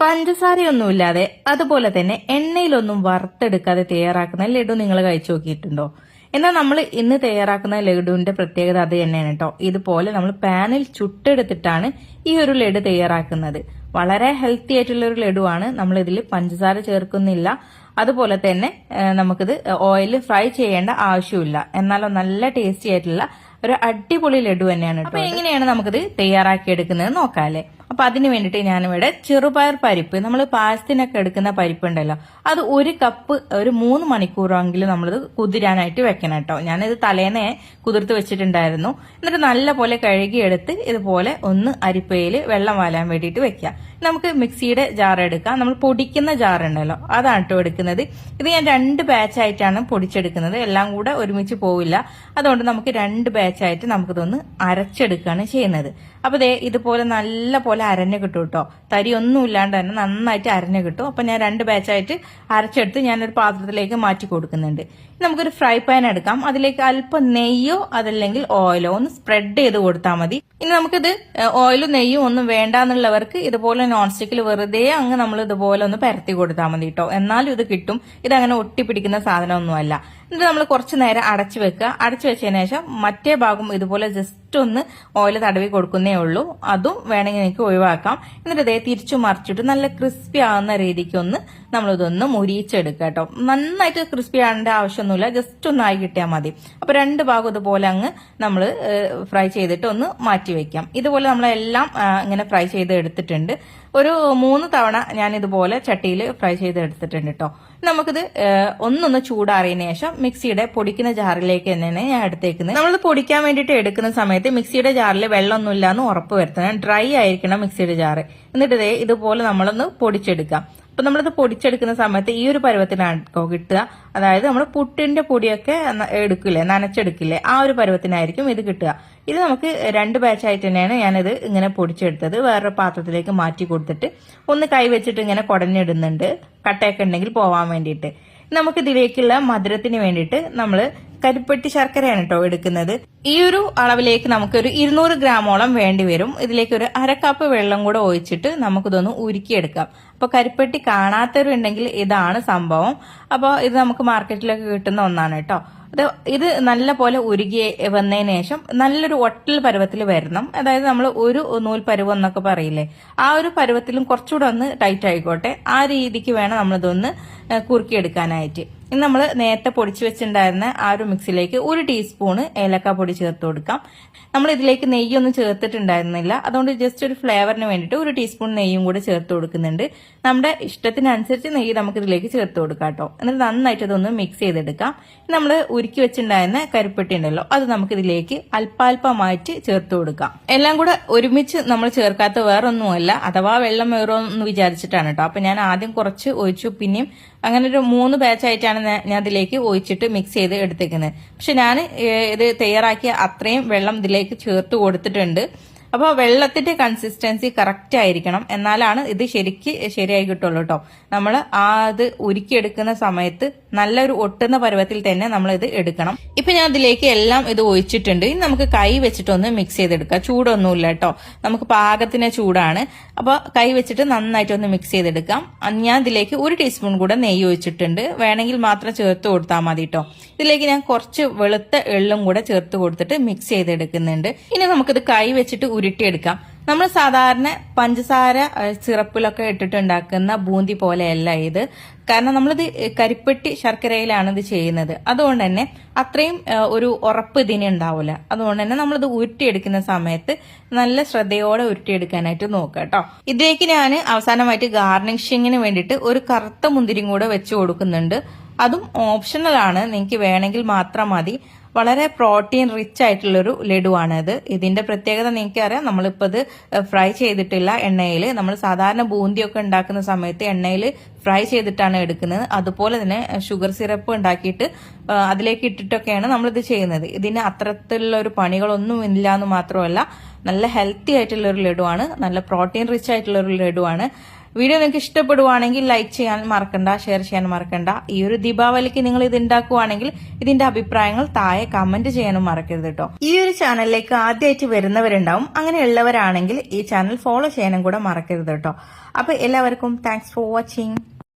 പഞ്ചസാരയൊന്നുമില്ലാതെ അതുപോലെ തന്നെ എണ്ണയിലൊന്നും വറുത്തെടുക്കാതെ തയ്യാറാക്കുന്ന ലഡു നിങ്ങൾ കഴിച്ചു നോക്കിയിട്ടുണ്ടോ? എന്നാൽ നമ്മൾ ഇന്ന് തയ്യാറാക്കുന്ന ലഡുവിന്റെ പ്രത്യേകത അത് തന്നെയാണ് കേട്ടോ. ഇതുപോലെ നമ്മൾ പാനിൽ ചുട്ടെടുത്തിട്ടാണ് ഈ ഒരു ലഡു തയ്യാറാക്കുന്നത്. വളരെ ഹെൽത്തി ആയിട്ടുള്ള ഒരു ലഡുവാണ്. നമ്മൾ ഇതിൽ പഞ്ചസാര ചേർക്കുന്നില്ല. അതുപോലെ തന്നെ നമുക്കിത് ഓയിൽ ഫ്രൈ ചെയ്യേണ്ട ആവശ്യമില്ല. എന്നാലോ നല്ല ടേസ്റ്റി ആയിട്ടുള്ള ഒരു അടിപൊളി ലഡു തന്നെയാണ് കേട്ടോ എങ്ങനെയാണ് നമുക്കിത് തയ്യാറാക്കി എടുക്കുന്നത് നോക്കാല്ലേ അപ്പൊ അതിന് വേണ്ടിയിട്ട് ഞാനിവിടെ ചെറുപയർ പരിപ്പ് നമ്മൾ പായസത്തിനൊക്കെ എടുക്കുന്ന പരിപ്പ് ഉണ്ടല്ലോ അത് ഒരു കപ്പ് ഒരു മൂന്ന് മണിക്കൂറെങ്കിലും നമ്മളിത് കുതിരാനായിട്ട് വെക്കണം കേട്ടോ. ഞാനിത് തലേനെ കുതിർത്ത് വെച്ചിട്ടുണ്ടായിരുന്നു. എന്നിട്ട് നല്ല പോലെ കഴുകിയെടുത്ത് ഇതുപോലെ ഒന്ന് അരിപ്പയിൽ വെള്ളം വാലാൻ വേണ്ടിയിട്ട് വെക്കുക നമുക്ക് മിക്സിയുടെ ജാർ എടുക്കാം. നമ്മൾ പൊടിക്കുന്ന ജാർ ഉണ്ടല്ലോ അതാണ് കേട്ടോ എടുക്കുന്നത്. ഇത് ഞാൻ രണ്ട് ബാച്ചായിട്ടാണ് പൊടിച്ചെടുക്കുന്നത്. എല്ലാം കൂടെ ഒരുമിച്ച് പോവില്ല. അതുകൊണ്ട് നമുക്ക് രണ്ട് ബാച്ചായിട്ട് നമുക്കിതൊന്ന് അരച്ചെടുക്കുകയാണ് ചെയ്യുന്നത്. അപ്പൊ ദേ ഇതുപോലെ നല്ല പോലെ അരഞ്ഞു കിട്ടും കേട്ടോ തരി ഒന്നും ഇല്ലാണ്ട് തന്നെ നന്നായിട്ട് അരഞ്ഞു കിട്ടും. അപ്പൊ ഞാൻ രണ്ട് ബാച്ചായിട്ട് അരച്ചെടുത്ത് ഞാനൊരു പാത്രത്തിലേക്ക് മാറ്റി കൊടുക്കുന്നുണ്ട്. നമുക്കൊരു ഫ്രൈ പാൻ എടുക്കാം. അതിലേക്ക് അല്പം നെയ്യോ അതല്ലെങ്കിൽ ഓയിലോ ഒന്ന് സ്പ്രെഡ് ചെയ്ത് കൊടുത്താൽ മതി. ഇനി നമുക്കിത് ഓയിലും നെയ്യും ഒന്നും വേണ്ടാന്നുള്ളവർക്ക് ഇതുപോലെ നോൺ സ്റ്റിക്കിൽ വെറുതെ അങ്ങ് നമ്മൾ ഇതുപോലെ ഒന്ന് പരത്തി കൊടുത്താൽ മതി കേട്ടോ എന്നാലും ഇത് കിട്ടും. ഇതങ്ങനെ ഒട്ടിപ്പിടിക്കുന്ന സാധനമൊന്നുമല്ല എന്നിട്ട് നമ്മൾ കുറച്ച് നേരം അടച്ചു വെക്കുക. അടച്ചു വെച്ചതിന് ശേഷം മറ്റേ ഭാഗം ഇതുപോലെ ജസ്റ്റ് ഒന്ന് ഓയിൽ തടവി കൊടുക്കുന്നേ ഉള്ളൂ. അതും വേണമെങ്കിൽ നിങ്ങൾക്ക് ഒഴിവാക്കാം. എന്നിട്ട് ഇതേ തിരിച്ചു മറിച്ചിട്ട് നല്ല ക്രിസ്പി ആവുന്ന രീതിക്ക് ഒന്ന് നമ്മളിതൊന്ന് മുരിയിച്ചെടുക്കുക കേട്ടോ നന്നായിട്ട് ക്രിസ്പി ആവേണ്ട ആവശ്യമൊന്നുമില്ല ജസ്റ്റ് ഒന്ന് ആയി കിട്ടിയാൽ മതി. അപ്പൊ രണ്ട് ഭാഗം ഇതുപോലെ അങ്ങ് നമ്മൾ ഫ്രൈ ചെയ്തിട്ട് ഒന്ന് മാറ്റി വെക്കാം. ഇതുപോലെ നമ്മളെല്ലാം ഇങ്ങനെ ഫ്രൈ ചെയ്ത് എടുത്തിട്ടുണ്ട്. ഒരു മൂന്ന് തവണ ഞാൻ ഇതുപോലെ ചട്ടിയിൽ ഫ്രൈ ചെയ്ത് എടുത്തിട്ടുണ്ട് കേട്ടോ നമുക്കിത് ഒന്നൊന്ന് ചൂടാറിയതിനു ശേഷം മിക്സിയുടെ പൊടിക്കുന്ന ജാറിലേക്ക് തന്നെയാണ് ഞാൻ എടുത്തേക്കുന്നത്. നമ്മൾ പൊടിക്കാൻ വേണ്ടിയിട്ട് എടുക്കുന്ന സമയത്ത് മിക്സിയുടെ ജാറിൽ വെള്ളമൊന്നുമില്ല എന്ന് ഉറപ്പ് വരുത്തണം. ഡ്രൈ ആയിരിക്കണം മിക്സിയുടെ ജാറ്. എന്നിട്ട് ദേ ഇതുപോലെ നമ്മളൊന്ന് പൊടിച്ചെടുക്കാം. അപ്പൊ നമ്മളിത് പൊടിച്ചെടുക്കുന്ന സമയത്ത് ഈ ഒരു പരുവത്തിനാണ് കേട്ടോ കിട്ടുക. അതായത് നമ്മൾ പുട്ടിന്റെ പൊടിയൊക്കെ എടുക്കില്ലേ നനച്ചെടുക്കില്ലേ ആ ഒരു പരുവത്തിനായിരിക്കും ഇത് കിട്ടുക. ഇത് നമുക്ക് രണ്ട് ബാച്ചായിട്ട് തന്നെയാണ് ഞാനിത് ഇങ്ങനെ പൊടിച്ചെടുത്തത്. വേറൊരു പാത്രത്തിലേക്ക് മാറ്റി കൊടുത്തിട്ട് ഒന്ന് കൈവച്ചിട്ട് ഇങ്ങനെ കുടഞ്ഞിടുന്നുണ്ട്. കട്ടയൊക്കെ ഉണ്ടെങ്കിൽ പോവാൻ വേണ്ടിയിട്ട്. നമുക്ക് ഇതിലേക്കുള്ള മധുരത്തിന് വേണ്ടിയിട്ട് നമ്മൾ കരിപ്പെട്ടി ശർക്കരയാണ് കേട്ടോ എടുക്കുന്നത്. ഈ ഒരു അളവിലേക്ക് നമുക്ക് ഒരു ഇരുന്നൂറ് ഗ്രാമോളം വേണ്ടി വരും. ഇതിലേക്ക് ഒരു അര കപ്പ് വെള്ളം കൂടെ ഒഴിച്ചിട്ട് നമുക്കിതൊന്ന് ഉരുക്കിയെടുക്കാം. അപ്പൊ കരിപ്പെട്ടി കാണാത്തവരുണ്ടെങ്കിൽ ഇതാണ് സംഭവം. അപ്പോൾ ഇത് നമുക്ക് മാർക്കറ്റിലൊക്കെ കിട്ടുന്ന ഒന്നാണ് കേട്ടോ. അത് ഇത് നല്ല പോലെ ഉരുകി വന്നതിന് ശേഷം നല്ലൊരു ഒട്ടൽ പരുവത്തിൽ വരണം. അതായത് നമ്മൾ ഒരു നൂൽ പരുവം എന്നൊക്കെ പറയില്ലേ. ആ ഒരു പരുവത്തിലും കുറച്ചുകൂടെ ഒന്ന് ടൈറ്റ് ആയിക്കോട്ടെ. ആ രീതിക്ക് വേണം നമ്മളിതൊന്ന് കുറുക്കിയെടുക്കാനായിട്ട്. ഇനി നമ്മൾ നേരത്തെ പൊടിച്ചു വെച്ചിട്ടുണ്ടായിരുന്ന ആ ഒരു മിക്സിലേക്ക് ഒരു ടീസ്പൂണ് ഏലക്ക പൊടി ചേർത്ത് കൊടുക്കാം. നമ്മൾ ഇതിലേക്ക് നെയ്യൊന്നും ചേർത്തിട്ടുണ്ടായിരുന്നില്ല. അതുകൊണ്ട് ജസ്റ്റ് ഒരു ഫ്ലേവറിന് വേണ്ടിയിട്ട് ഒരു ടീസ്പൂൺ നെയ്യും കൂടെ ചേർത്ത് കൊടുക്കുന്നുണ്ട്. നമ്മുടെ ഇഷ്ടത്തിനനുസരിച്ച് നെയ്യ് നമുക്ക് ഇതിലേക്ക് ചേർത്ത് കൊടുക്കാം കേട്ടോ. എന്നിട്ട് നന്നായിട്ട് ഇതൊന്ന് മിക്സ് ചെയ്തെടുക്കാം. നമ്മൾ ഉരുക്കി വെച്ചിട്ടുണ്ടായിരുന്ന കരിപ്പെട്ടി ഉണ്ടല്ലോ അത് നമുക്ക് ഇതിലേക്ക് അല്പാൽപമായിട്ട് ചേർത്ത് കൊടുക്കാം. എല്ലാം കൂടെ ഒരുമിച്ച് നമ്മൾ ചേർക്കാത്ത വേറൊന്നുമല്ല അഥവാ വെള്ളം വേറോ എന്ന് വിചാരിച്ചിട്ടാണ് കേട്ടോ. അപ്പൊ ഞാൻ ആദ്യം കുറച്ച് ഒഴിച്ചു പിന്നെയും അങ്ങനെ ഒരു മൂന്ന് ബാച്ചായിട്ടാണ് ഞാൻ ഇതിലേക്ക് ഒഴിച്ചിട്ട് മിക്സ് ചെയ്ത് എടുത്തേക്കുന്നത്. പക്ഷെ ഞാൻ ഇത് തയ്യാറാക്കിയ അത്രയും വെള്ളം ഇതിലേക്ക് ചേർത്ത് കൊടുത്തിട്ടുണ്ട്. അപ്പോൾ വെള്ളത്തിന്റെ കൺസിസ്റ്റൻസി കറക്റ്റ് ആയിരിക്കണം. എന്നാലാണ് ഇത് ശരിക്ക് ശരിയായി കിട്ടുള്ളൂ കേട്ടോ നമ്മൾ ആ ഇത് ഉരുക്കിയെടുക്കുന്ന സമയത്ത് നല്ലൊരു ഒട്ടുന്ന പരുവത്തിൽ തന്നെ നമ്മൾ ഇത് എടുക്കണം. ഇപ്പൊ ഞാൻ അതിലേക്ക് എല്ലാം ഇത് ഒഴിച്ചിട്ടുണ്ട്. ഇനി നമുക്ക് കൈ വെച്ചിട്ടൊന്ന് മിക്സ് ചെയ്തെടുക്കാം. ചൂടൊന്നുമില്ല കേട്ടോ. നമുക്ക് പാകത്തിന് ചൂടാണ്. അപ്പോൾ കൈ വെച്ചിട്ട് നന്നായിട്ട് ഒന്ന് മിക്സ് ചെയ്തെടുക്കാം ഞാൻ ഇതിലേക്ക് ഒരു ടീസ്പൂൺ കൂടെ നെയ്യ് ഒഴിച്ചിട്ടുണ്ട്. വേണമെങ്കിൽ മാത്രം ചേർത്ത് കൊടുത്താൽ മതി കേട്ടോ. ഇതിലേക്ക് ഞാൻ കുറച്ച് വെളുത്ത എള്ളും കൂടെ ചേർത്ത് കൊടുത്തിട്ട് മിക്സ് ചെയ്തെടുക്കുന്നുണ്ട്. ഇനി നമുക്കിത് കൈ വെച്ചിട്ട് ഉരുട്ടിയെടുക്കാം. നമ്മൾ സാധാരണ പഞ്ചസാര സിറപ്പിലൊക്കെ ഇട്ടിട്ടുണ്ടാക്കുന്ന ബൂന്തി പോലെയല്ല ഇത്. കാരണം നമ്മളിത് കരിപ്പെട്ടി ശർക്കരയിലാണ് ഇത് ചെയ്യുന്നത്. അതുകൊണ്ട് തന്നെ അത്രയും ഒരു ഉറപ്പ് ഇതിന് ഉണ്ടാവില്ല അതുകൊണ്ട് തന്നെ നമ്മളിത് ഉരുട്ടിയെടുക്കുന്ന സമയത്ത് നല്ല ശ്രദ്ധയോടെ ഉരുട്ടിയെടുക്കാനായിട്ട് നോക്കുക കേട്ടോ. ഇതിലേക്ക് ഞാൻ അവസാനമായിട്ട് ഗാർണിഷിങ്ങിന് വേണ്ടിയിട്ട് ഒരു കറുത്ത മുന്തിരിയും കൂടെ വെച്ച് കൊടുക്കുന്നുണ്ട്. അതും ഓപ്ഷണൽ ആണ്. നിങ്ങൾക്ക് വേണമെങ്കിൽ മാത്രം മതി. വളരെ പ്രോട്ടീൻ റിച്ച് ആയിട്ടുള്ളൊരു ഇത് ഇതിന്റെ പ്രത്യേകത നിങ്ങൾക്ക് അറിയാം നമ്മളിപ്പോൾ ഇത് ഫ്രൈ ചെയ്തിട്ടില്ല എണ്ണയിൽ നമ്മൾ സാധാരണ ബൂന്തിയൊക്കെ ഉണ്ടാക്കുന്ന സമയത്ത് എണ്ണയിൽ ഫ്രൈ ചെയ്തിട്ടാണ് എടുക്കുന്നത്. അതുപോലെ തന്നെ ഷുഗർ സിറപ്പ് ഉണ്ടാക്കിയിട്ട് അതിലേക്ക് ഇട്ടിട്ടൊക്കെയാണ് നമ്മളിത് ചെയ്യുന്നത്. ഇതിന് അത്തരത്തിലുള്ള ഒരു പണികളൊന്നും ഇല്ല എന്ന് മാത്രമല്ല നല്ല ഹെൽത്തി ആയിട്ടുള്ള ഒരു ലഡുവാണ് നല്ല പ്രോട്ടീൻ റിച്ച് ആയിട്ടുള്ള ഒരു ലഡുവാണ്. വീഡിയോ നിങ്ങൾക്ക് ഇഷ്ടപ്പെടുവാണെങ്കിൽ ലൈക്ക് ചെയ്യാൻ മറക്കണ്ട ഷെയർ ചെയ്യാൻ മറക്കണ്ട. ഈ ഒരു ദീപാവലിക്ക് നിങ്ങൾ ഇത് ഉണ്ടാക്കുവാണെങ്കിൽ ഇതിന്റെ അഭിപ്രായങ്ങൾ താഴെ കമന്റ് ചെയ്യാനും മറക്കരുത് കേട്ടോ ഈ ഒരു ചാനലിലേക്ക് ആദ്യമായിട്ട് വരുന്നവരുണ്ടാവും. അങ്ങനെയുള്ളവരാണെങ്കിൽ ഈ ചാനൽ ഫോളോ ചെയ്യാനും കൂടെ മറക്കരുത് കേട്ടോ അപ്പൊ എല്ലാവർക്കും താങ്ക്സ് ഫോർ വാച്ചിങ്